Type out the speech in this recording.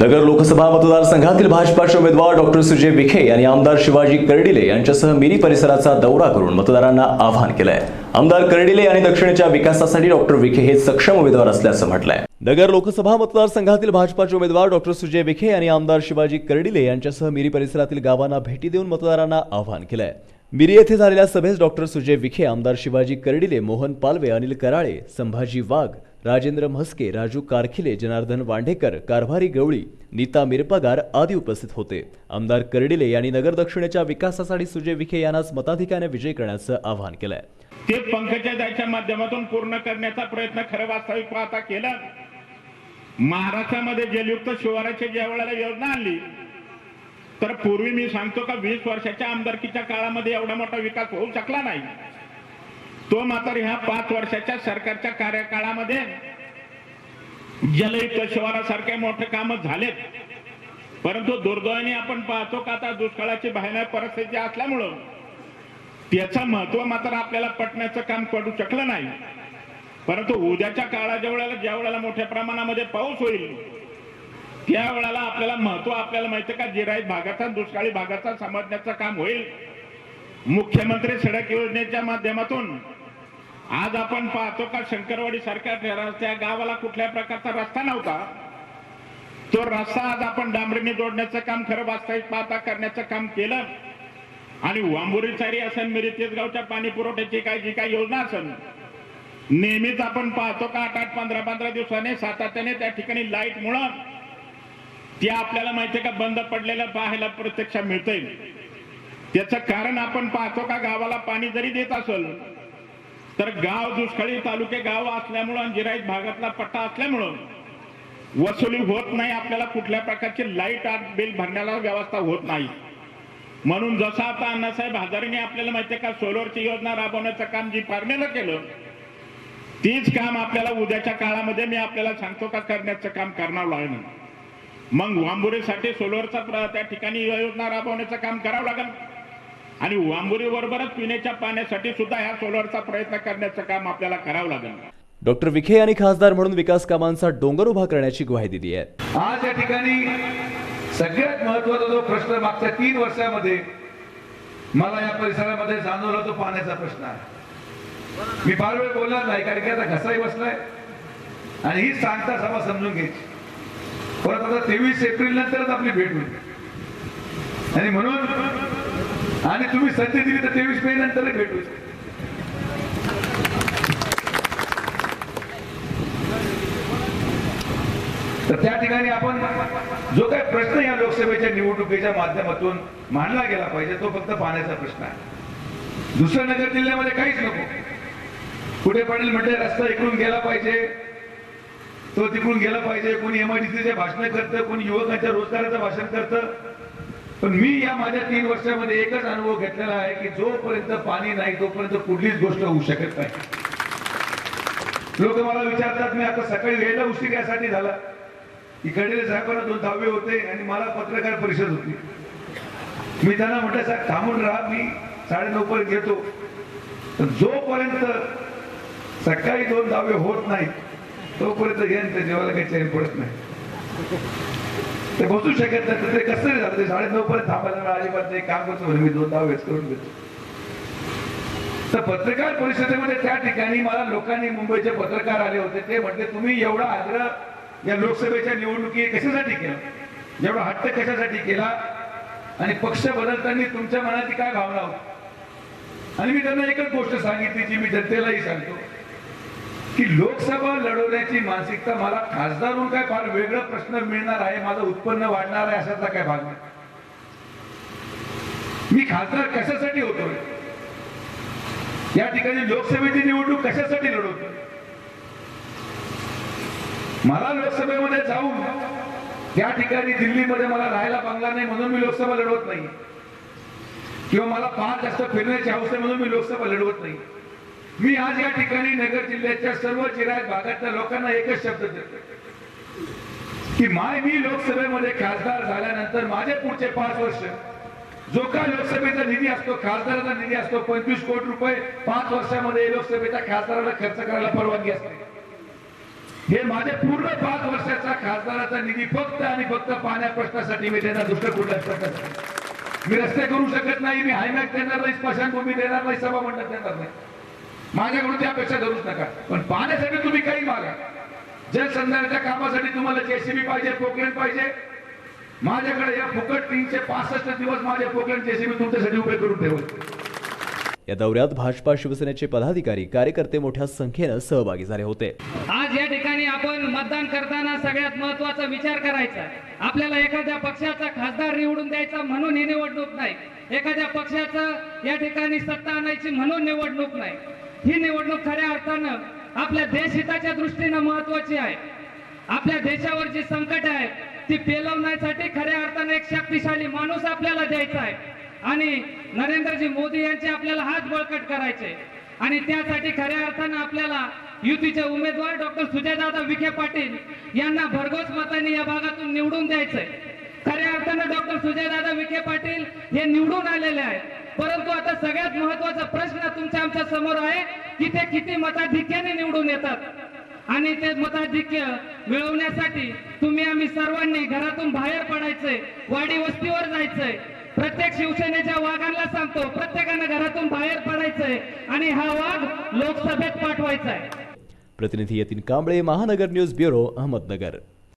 नगर लोकसभा मतदारसंघातील भाजपाचे उमेदवार डॉक्टर सुजय विखे यांनी आमदार शिवाजी कर्डिले यांच्यासह मिरी परिसराचा दौरा करून मतदारांना आवाहन केलंय. आमदार कर्डिले यांनी दक्षिणेच्या विकासासाठी डॉक्टर विखे हे सक्षम उमेदवार असल्याचं म्हटलंय. नगर लोकसभा मतदारसंघातील भाजपाचे उमेदवार डॉक्टर सुजय विखे यांनी आमदार शिवाजी कर्डिले यांच्यासह मिरी परिसरातील गावांना भेटी देऊन मतदारांना आवाहन केलंय. मिरी येथे झालेल्या सभेस डॉक्टर सुजय विखे आमदार शिवाजी कर्डिले मोहन पालवे अनिल कराळे संभाजी वाघ राजेंद्र म्हस्के राजू कारखिले जनार्दन वांढेकर कारभारी गवळी नीता मिरपगार आदी उपस्थित होते. आमदार कर्डिले यांनी नगर दक्षिणेच्या विकासासाठी सुजय विखे यांनाच मताधिकाने विजय करण्याचं आवाहन केलंय. ते पंकजाच्या माध्यमातून पूर्ण करण्याचा प्रयत्न खरं वास्तविक पाहता केला. महाराष्ट्रामध्ये जलयुक्त शिवाराची ज्या वेळेला योजना आणली. तर पूर्वी मी सांगतो का वीस वर्षाच्या आमदारकीच्या काळामध्ये एवढा मोठा विकास होऊ शकला नाही. तो मात्र ह्या पाच वर्षाच्या सरकारच्या कार्यकाळामध्ये जलयुक्त शिवारासारखे मोठे काम झालेत. परंतु दुर्दैवाने आपण पाहतो का आता दुष्काळाची भयानक परिस्थिती असल्यामुळं त्याचं महत्त्व मात्र आपल्याला पटण्याचं काम पडू शकलं नाही. परंतु उद्याच्या काळाच्या वेळेला ज्या वेळेला मोठ्या प्रमाणामध्ये पाऊस होईल त्या वेळेला आपल्याला महत्त्व आपल्याला माहिती का? जिराईत भागाचा दुष्काळी भागाचा समजण्याचं काम होईल. मुख्यमंत्री सडक योजनेच्या माध्यमातून. आज आपण पाहतो का शंकरवाडी सारख्या त्या गावाला कुठल्या प्रकारचा रस्ता नव्हता? तो रस्ता आज आपण डांबरीने जोडण्याचं काम खरं वास्तविक पाहता करण्याचं काम केलं. आणि वांबुरी चारी असेल मिरी गावच्या पाणी पुरवठ्याची काय जी काय योजना असेल नेहमीच आपण पाहतो का आठ आठ पंधरा पंधरा दिवसाने सातत्याने त्या ठिकाणी लाइट मुळे ती आपल्याला माहितीये का बंद पडलेलं पाहायला प्रत्यक्ष मिळतंय. त्याचं कारण आपण पाहतो का गावाला पाणी जरी देत असल तर गाव दुष्काळी तालुके गाव असल्यामुळं आणि जिराईत भागातला पट्टा असल्यामुळं वसुली होत नाही आपल्याला कुठल्या प्रकारची लाइट बिल भरण्याला व्यवस्था होत नाही. म्हणून जसं आता अण्णासाहेब हजारेने आपल्याला माहितीये का सोलरची योजना राबवण्याचं काम जी फार्मेला केलं तीच काम आपल्याला उद्याच्या काळामध्ये मी आपल्याला सांगतो का करण्याचं काम करणार नाही मग वांबुरीसाठी सोलरचा प्र- त्या ठिकाणी योजना राबवण्याचं काम करावं लागेल. आणि वांबुरी बरोबरच पिण्याच्या पाण्यासाठी सुद्धा ह्या सोलरचा प्रयत्न करण्याचं काम आपल्याला करावं लागेल. डॉक्टर विखे यांनी खासदार म्हणून विकास कामांचा डोंगर उभा करण्याची ग्वाही दिली आहे. आज या ठिकाणी सगळ्यात महत्त्वाचा जो प्रश्न मागच्या तीन वर्षामध्ये मला या परिसरामध्ये जाणवला तो पाण्याचा प्रश्न आहे. मी फार वेळ बोलणार नाही कारण की आता घसाही बसलाय. आणि ही सांगता सभा समजून घ्यायची. परत आता तेवीस एप्रिल नंतरच आपली भेट होईल. आणि म्हणून आणि तुम्ही संधी दिली तर तेवीस मे नंतर भेट होईल. तर त्या ठिकाणी आपण जो काही प्रश्न या लोकसभेच्या निवडणुकीच्या माध्यमातून मांडला गेला पाहिजे तो फक्त पाण्याचा प्रश्न आहे. दुसऱ्या नगर जिल्ह्यामध्ये काहीच नको. पुढे पडेल म्हणजे रस्ता इकडून गेला पाहिजे. तो तिकडून गेला पाहिजे कोणी एमआयडीसीचे भाषण करतं कोणी युवकांच्या रोजगाराचं भाषण करतं. पण मी या माझ्या तीन वर्षामध्ये एकच अनुभव घेतलेला आहे की जोपर्यंत पाणी नाही तोपर्यंत कुठलीच गोष्ट होऊ शकत नाही. लोक मला विचारतात मी आता सकाळी वेळेला उशीर यासाठी झाला. इकडे साहेबांना दोन दहावे होते आणि मला पत्रकार परिषद होती. मी त्यांना म्हटलं साहेब थांबून राहा मी साडे नऊ पर्यंत येतो. जोपर्यंत सकाळी दोन दहावे होत नाही तोपर्यंत घेन ते जेवायला काही चैन पडत नाही. ते बसू शकत नाही तर ते कसं झालं? ते साडेनऊ पर्यंत थांबायला अजिबात नाही काम करतो म्हणजे मी दोन दहावेच करून घेतो. तर पत्रकार परिषदेमध्ये त्या ठिकाणी मला लोकांनी मुंबईचे पत्रकार आले होते. ते म्हटले तुम्ही एवढा आग्रह या लोकसभेच्या निवडणुकी कशासाठी केला? एवढा हट्ट कशासाठी केला? आणि पक्ष बदलताना तुमच्या मनाची काय भावना होती? आणि मी त्यांना एकच गोष्ट सांगितली जी मी जनतेलाही सांगतो. की लोकसभा लढवण्याची मानसिकता मला खासदार काय फार वेगळं प्रश्न मिळणार आहे माझं उत्पन्न वाढणार आहे अशाचा काय भाग नाही. मी खासदार कशासाठी होतो या ठिकाणी लोकसभेची निवडणूक कशासाठी लढवतो मला लोकसभेमध्ये जाऊन त्या ठिकाणी दिल्लीमध्ये मला राहायला बांगला नाही म्हणून मी लोकसभा लढवत नाही. किंवा मला फार जास्त फिरण्याची हौस नाही म्हणून मी लोकसभा लढवत नाही. मी आज या ठिकाणी नगर जिल्ह्याच्या सर्व जिल्ह्यात भागातल्या लोकांना एकच शब्द देतो की माय मी लोकसभेमध्ये खासदार झाल्यानंतर माझे पुढचे पाच वर्ष जो काय लोकसभेचा निधी असतो खासदाराचा निधी असतो पंचवीस कोटी रुपये पाच वर्षामध्ये लोकसभेच्या खासदाराला खर्च करायला परवानगी असते. हे माझे पूर्ण पाच वर्षाचा खासदाराचा निधी फक्त आणि फक्त पाण्या प्रश्नासाठी मी देणार दुसरं कुठल्याच प्रश्नासाठी मी रस्ते करू शकत नाही मी हायमॅक देणार नाही स्मशानभूमी देणार नाही सभा मंडप देणार नाही. माझ्याकडून त्यापेक्षा धरूच नका. पण पाण्यासाठी तुम्ही काही मागा. जलसंधारणाच्या कामासाठी तुम्हाला जेसीबी पाहिजे पोकलेन पाहिजे माझ्याकडे या फुकट तीनशे पासष्ट दिवस माझे पोकलेन जेसीबी तुमच्यासाठी उभे करून ठेवत या दौऱ्यात भाजपा शिवसेनेचे पदाधिकारी कार्यकर्ते मोठ्या संख्येनं सहभागी झाले होते. आज या ठिकाणी आपण मतदान करताना सगळ्यात महत्त्वाचा विचार करायचा. आपल्याला एखाद्या पक्षाचा खासदार निवडून द्यायचा म्हणून ही निवडणूक नाही. एखाद्या पक्षाचं या ठिकाणी सत्ता आणायची म्हणून निवडणूक नाही. ही निवडणूक खऱ्या अर्थानं आपल्या देशहिताच्या दृष्टीनं महत्वाची आहे. आपल्या देशावर जी संकट आहे ती पेलवण्यासाठी खऱ्या अर्थानं एक शक्तिशाली माणूस आपल्याला द्यायचा आहे. आणि नरेंद्रजी मोदी यांचे आपल्याला हात बळकट करायचे. आणि त्यासाठी खऱ्या अर्थानं आपल्याला युतीचे उमेदवार डॉक्टर सुजयदादा विखे पाटील यांना भरघोस मतांनी या भागातून निवडून द्यायचंय. खऱ्या अर्थानं डॉक्टर सुजयदादा विखे पाटील हे निवडून आलेले आहेत. परंतु आता सगळ्यात महत्त्वाचा प्रश्न तुमच्या आमच्यासमोर आहे की ते किती मताधिक्याने निवडून येतात. आणि ते मताधिक्य मिळवण्यासाठी तुम्ही आम्ही सर्वांनी घरातून बाहेर पडायचंय वाडी वस्तीवर जायचंय. प्रत्येक शिवसेनेच्या वाघांना सांगतो प्रत्येकानं घरातून बाहेर पडायचंय आणि हा वाघ लोकसभेत पाठवायचा आहे प्रतिनिधी यतीन कांबळे महानगर न्यूज ब्युरो अहमदनगर.